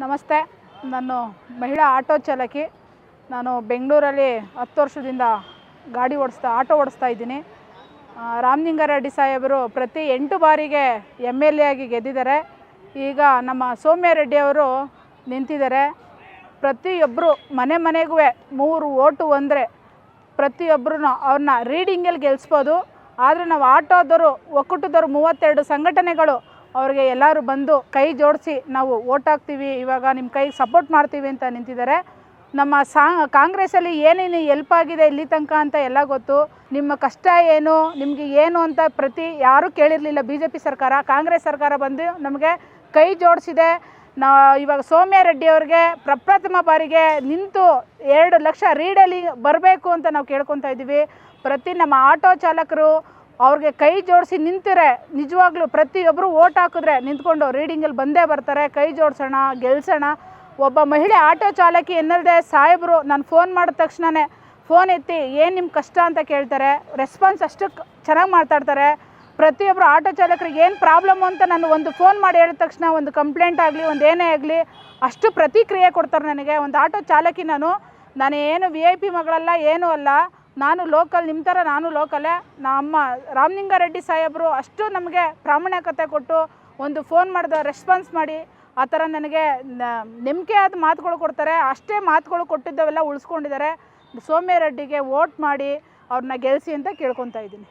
ನಮಸ್ತೆ. ನಾನು ಮಹಿಳಾ ಆಟೋ ಚಾಲಕಿ. ನಾನು ಬೆಂಗಳೂರಲ್ಲಿ ಹತ್ತು ವರ್ಷದಿಂದ ಗಾಡಿ ಓಡಿಸ್ತಾ, ಆಟೋ ಓಡಿಸ್ತಾ ಇದ್ದೀನಿ. ರಾಮಲಿಂಗಾರೆಡ್ಡಿ ಸಾಹೇಬರು ಪ್ರತಿ ಎಂಟು ಬಾರಿಗೆ ಎಂ ಎಲ್ ಎ ಆಗಿ ಗೆದ್ದಿದ್ದಾರೆ. ಈಗ ನಮ್ಮ ಸೋಮ್ಯ ರೆಡ್ಡಿಯವರು ನಿಂತಿದ್ದಾರೆ. ಪ್ರತಿಯೊಬ್ಬರು ಮನೆ ಮನೆಗೂ ಮೂರು ಓಟು ಅಂದರೆ ಪ್ರತಿಯೊಬ್ಬರೂ ಅವ್ರನ್ನ ರೀಡಿಂಗಲ್ಲಿ ಗೆಲ್ಲಿಸ್ಬೋದು ಆದರೆ ನಾವು ಆಟೋದವರು, ಒಕ್ಕೂಟದವರು ಮೂವತ್ತೆರಡು ಸಂಘಟನೆಗಳು ಅವ್ರಿಗೆ ಎಲ್ಲರೂ ಬಂದು ಕೈ ಜೋಡಿಸಿ ನಾವು ಓಟ್ ಹಾಕ್ತೀವಿ ಇವಾಗ ನಿಮ್ಮ ಕೈಗೆ ಸಪೋರ್ಟ್ ಮಾಡ್ತೀವಿ ಅಂತ ನಿಂತಿದ್ದಾರೆ. ನಮ್ಮ ಸಾ, ಕಾಂಗ್ರೆಸ್ಸಲ್ಲಿ ಏನೇನು ಎಲ್ಪ್ ಆಗಿದೆ ಇಲ್ಲಿ ತನಕ ಅಂತ ಎಲ್ಲ ಗೊತ್ತು. ನಿಮ್ಮ ಕಷ್ಟ ಏನು, ನಿಮಗೆ ಏನು ಅಂತ ಪ್ರತಿ ಯಾರೂ ಕೇಳಿರಲಿಲ್ಲ. ಬಿ ಜೆ ಪಿ ಸರ್ಕಾರ, ಕಾಂಗ್ರೆಸ್ ಸರ್ಕಾರ ಬಂದು ನಮಗೆ ಕೈ ಜೋಡಿಸಿದೆ. ನಾ, ಇವಾಗ ಸೌಮ್ಯ ರೆಡ್ಡಿ ಅವ್ರಿಗೆ ಪ್ರಪ್ರಥಮ ಬಾರಿಗೆ ನಿಂತು ಎರಡು ಲಕ್ಷ ರೀಡಲ್ಲಿ ಬರಬೇಕು ಅಂತ ನಾವು ಕೇಳ್ಕೊತಾ ಇದ್ದೀವಿ. ಪ್ರತಿ ನಮ್ಮ ಆಟೋ ಚಾಲಕರು ಅವ್ರಿಗೆ ಕೈ ಜೋಡಿಸಿ ನಿಂತಿರೆ, ನಿಜವಾಗ್ಲೂ ಪ್ರತಿಯೊಬ್ಬರು ಓಟ್ ಹಾಕಿದ್ರೆ ನಿಂತ್ಕೊಂಡು ರೀಡಿಂಗಲ್ಲಿ ಬಂದೇ ಬರ್ತಾರೆ, ಕೈ ಜೋಡಿಸೋಣ, ಗೆಲ್ಸೋಣ. ಒಬ್ಬ ಮಹಿಳೆ ಆಟೋ ಚಾಲಕಿ ಎನ್ನಲ್ದೆ ಸಾಹೇಬರು ನಾನು ಫೋನ್ ಮಾಡಿದ ತಕ್ಷಣವೇ ಫೋನ್ ಎತ್ತಿ, ಏನು ನಿಮ್ಮ ಕಷ್ಟ ಅಂತ ಕೇಳ್ತಾರೆ? ರೆಸ್ಪಾನ್ಸ್ ಅಷ್ಟು ಚೆನ್ನಾಗಿ ಮಾತಾಡ್ತಾರೆ. ಪ್ರತಿಯೊಬ್ಬರು ಆಟೋ ಚಾಲಕರಿಗೆ ಏನು ಪ್ರಾಬ್ಲಮ್ಮು ಅಂತ ನಾನು ಒಂದು ಫೋನ್ ಮಾಡಿ ಹೇಳಿದ ತಕ್ಷಣ, ಒಂದು ಕಂಪ್ಲೇಂಟ್ ಆಗಲಿ, ಒಂದು ಏನೇ ಆಗಲಿ, ಅಷ್ಟು ಪ್ರತಿಕ್ರಿಯೆ ಕೊಡ್ತಾರೆ ನನಗೆ. ಒಂದು ಆಟೋ ಚಾಲಕಿ ನಾನು ನಾನು ಏನು ವಿ ಐ ಪಿ ಮಗಳಲ್ಲ, ಏನೂ ಅಲ್ಲ. ನಾನು ಲೋಕಲ್ ನಿಮ್ಮ ಥರ ನಾನು ಲೋಕಲೇ ನಮ್ಮ ರಾಮಲಿಂಗಾರೆಡ್ಡಿ ಸಾಹೇಬರು ಅಷ್ಟು ನಮಗೆ ಪ್ರಾಮಾಣಿಕತೆ ಕೊಟ್ಟು ಒಂದು ಫೋನ್ ಮಾಡಿದ ರೆಸ್ಪಾನ್ಸ್ ಮಾಡಿ, ಆ ಥರ ನನಗೆ ನಂಬಿಕೆ ಆದ ಮಾತುಗಳು ಕೊಡ್ತಾರೆ. ಅಷ್ಟೇ ಮಾತುಗಳು ಕೊಟ್ಟಿದ್ದವೆಲ್ಲ ಉಳಿಸ್ಕೊಂಡಿದ್ದಾರೆ. ಸೌಮ್ಯ ರೆಡ್ಡಿಗೆ ವೋಟ್ ಮಾಡಿ ಅವ್ರನ್ನ ಗೆಲ್ಲಿಸಿ ಅಂತ ಕೇಳ್ಕೊತಾ ಇದ್ದೀನಿ.